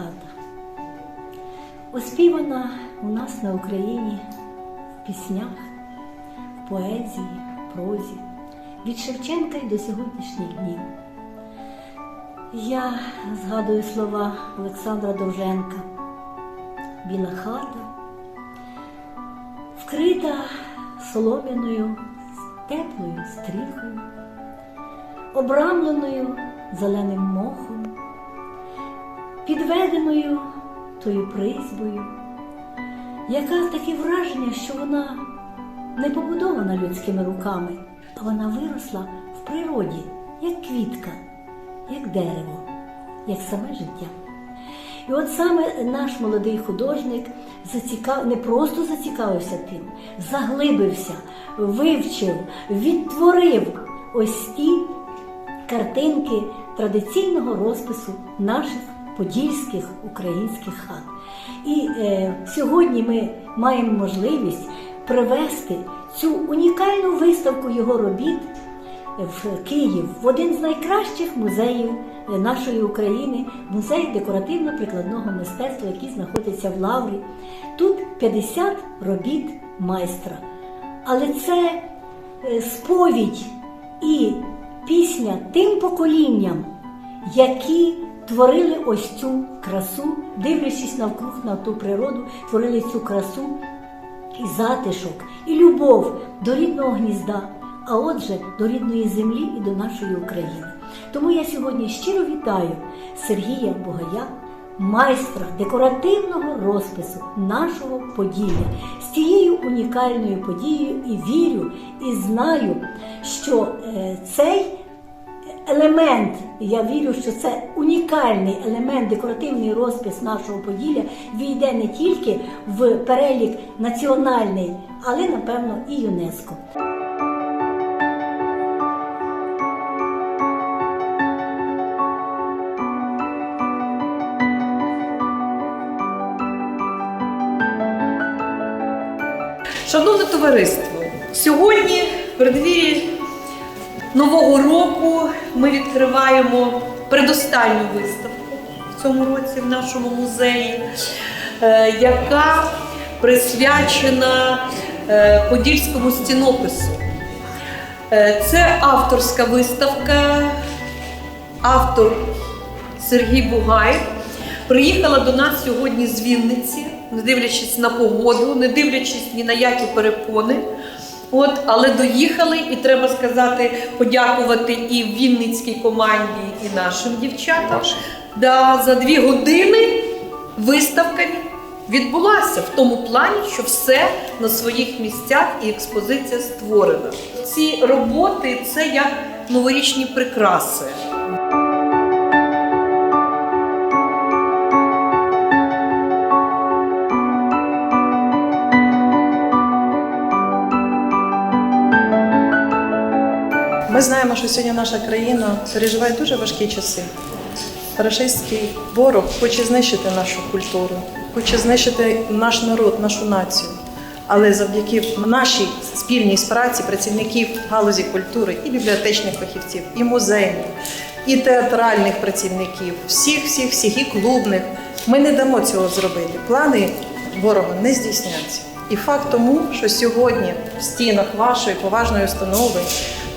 хата. Оспівана у нас на Україні в піснях, в поезії, прозі, від Шевченка й до сьогоднішніх днів. Я згадую слова Олександра Довженка. Біла хата, вкрита солом'яною теплою стріхою, обрамленою зеленим мохом, підведеною тою призьбою, яка таке враження, що вона не побудована людськими руками, а вона виросла в природі, як квітка, як дерево, як саме життя. І от саме наш молодий художник зацікав... не просто зацікавився тим, заглибився, вивчив, відтворив ось ті картинки традиційного розпису наших подільських українських хат. І е, сьогодні ми маємо можливість привести цю унікальну виставку його робіт в Київ в один з найкращих музеїв нашої України, музей декоративно-прикладного мистецтва, який знаходиться в Лаврі. Тут 50 робіт майстра. Але це е, сповідь і пісня тим поколінням, які творили ось цю красу, дивлячись навкруг на ту природу, творили цю красу і затишок, і любов до рідного гнізда, а отже, до рідної землі і до нашої України. Тому я сьогодні щиро вітаю Сергія Бугая, майстра декоративного розпису нашого Поділля з цією унікальною подією і вірю, і знаю, що е, цей елемент, я вірю, що це унікальний елемент, декоративний розпис нашого Поділля війде не тільки в перелік національний, але напевно і ЮНЕСКО. Шановне товариство, сьогодні, в передвір'ї Нового року, ми відкриваємо предостанню виставку в цьому році в нашому музеї, е, яка присвячена е, подільському стінопису. Е, Це авторська виставка, автор Сергій Бугай приїхала до нас сьогодні з Вінниці, не дивлячись на погоду, не дивлячись ні на які перепони. От, але доїхали, і треба сказати, подякувати і Вінницькій команді, і нашим дівчатам. Да, за дві години виставка відбулася в тому плані, що все на своїх місцях і експозиція створена. Ці роботи це як новорічні прикраси. Ми знаємо, що сьогодні наша країна переживає дуже важкі часи. Рашистський ворог хоче знищити нашу культуру, хоче знищити наш народ, нашу націю. Але завдяки нашій спільній праці працівників галузі культури і бібліотечних фахівців, і музейних, і театральних працівників, всіх, всіх, всіх, і клубних, ми не дамо цього зробити. Плани ворога не здійсняться. І факт тому, що сьогодні в стінах вашої поважної установи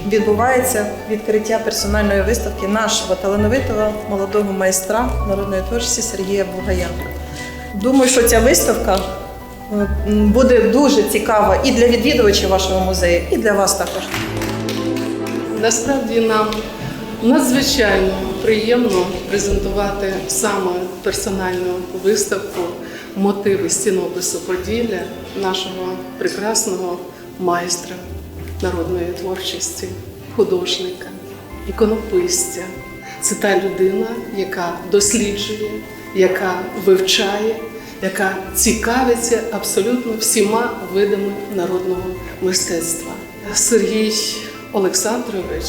відбувається відкриття персональної виставки нашого талановитого молодого майстра народної творчості Сергія Бугая. Думаю, що ця виставка е, буде дуже цікава і для відвідувачів вашого музею, і для вас також. Насправді нам надзвичайно приємно презентувати саме персональну виставку мотиви стінопису Поділля нашого прекрасного майстра народної творчості, художника, іконописця. Це та людина, яка досліджує, яка вивчає, яка цікавиться абсолютно всіма видами народного мистецтва. Сергій Олександрович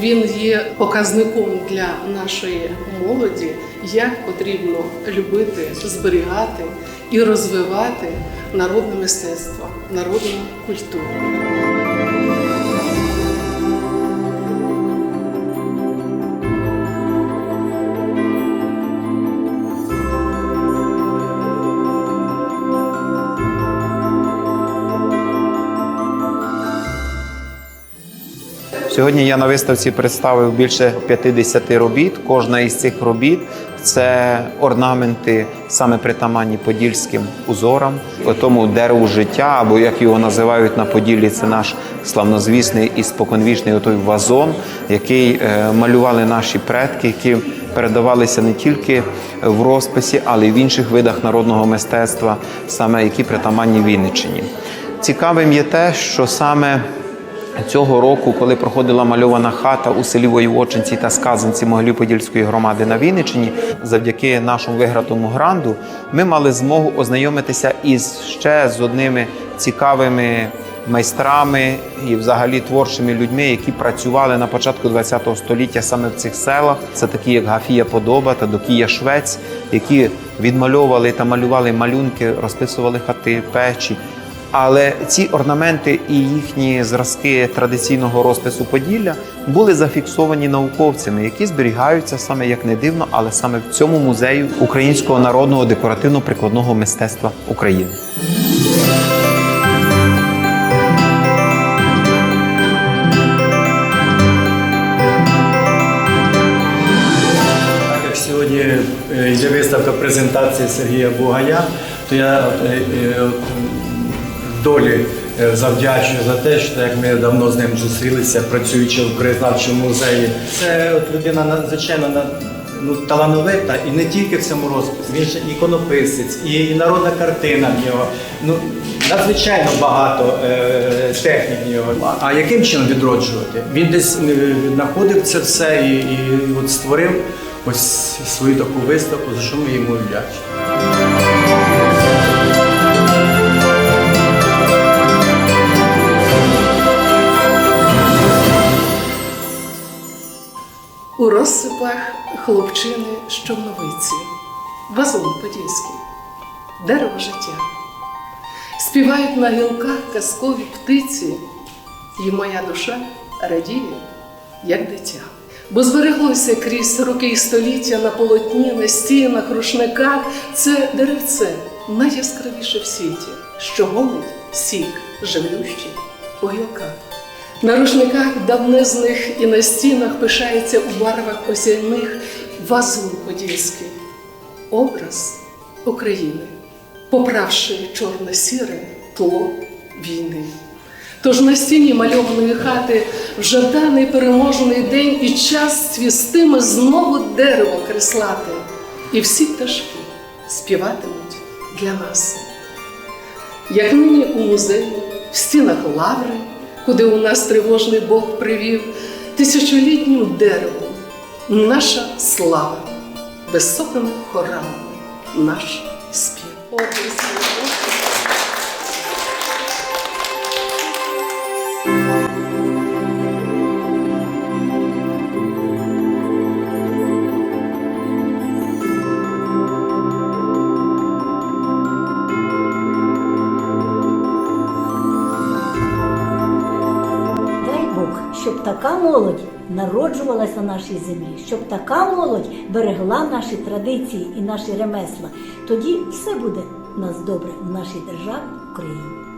він є показником для нашої молоді, як потрібно любити, зберігати і розвивати народне мистецтво, народну культуру. Сьогодні я на виставці представив більше 50 робіт. Кожна із цих робіт це орнаменти саме притаманні подільським узорам, тому дереву життя, або як його називають на Поділлі, це наш славнозвісний і споконвічний отой вазон, який е, малювали наші предки, які передавалися не тільки в розписі, але й в інших видах народного мистецтва, саме які притаманні Вінниччині. Цікавим є те, що саме Цього року, коли проходила мальована хата у селі Воєводчинці та Сказанці Могилів-Подільської громади на Вінниччині, завдяки нашому вигратому гранду, ми мали змогу ознайомитися із ще з одними цікавими майстрами і взагалі творчими людьми, які працювали на початку ХХ століття саме в цих селах. Це такі, як Гафія Подоба та Докія Швець, які відмальовували та малювали малюнки, розписували хати, печі. Але ці орнаменти і їхні зразки традиційного розпису Поділля були зафіксовані науковцями, які зберігаються саме як не дивно, але саме в цьому музею українського народного декоративно-прикладного мистецтва України. Як сьогодні е, йде виставка презентації Сергія Бугая, то я е, е, долі е, завдячую за те, що як ми давно з ним зустрілися, працюючи в краєзнавчому музеї. Це от людина надзвичайно ну, талановита і не тільки в цьому розписі. Він ще іконописець, і, народна картина в нього. Ну, надзвичайно багато е, технік в нього. А, а яким чином відроджувати? Він десь е, знаходив це все і, і от створив ось свою таку виставку, за що ми йому вдячні. Хлопчини з човновиці, вазон подільський, дерево життя. Співають на гілках казкові птиці, і моя душа радіє, як дитя. Бо збереглося крізь роки і століття на полотні, на стінах, рушниках це деревце найяскравіше в світі, що гонить сік живлющий у гілках. На рушниках давнизних і на стінах пишається у барвах осяйних вазон подільський, образ України, поправши чорно-сіре тло війни. Тож на стіні мальованої хати в жаданий переможний день і час цвістиме знову дерево креслати, і всі пташки співатимуть для нас. Як нині у музеї, в стінах лаври, куди у нас тривожний Бог привів, тисячолітнім деревом, наша слава, високими хорами, наш спів. Така молодь народжувалась на нашій землі, щоб така молодь берегла наші традиції і наші ремесла. Тоді все буде у нас добре в нашій державі Україні.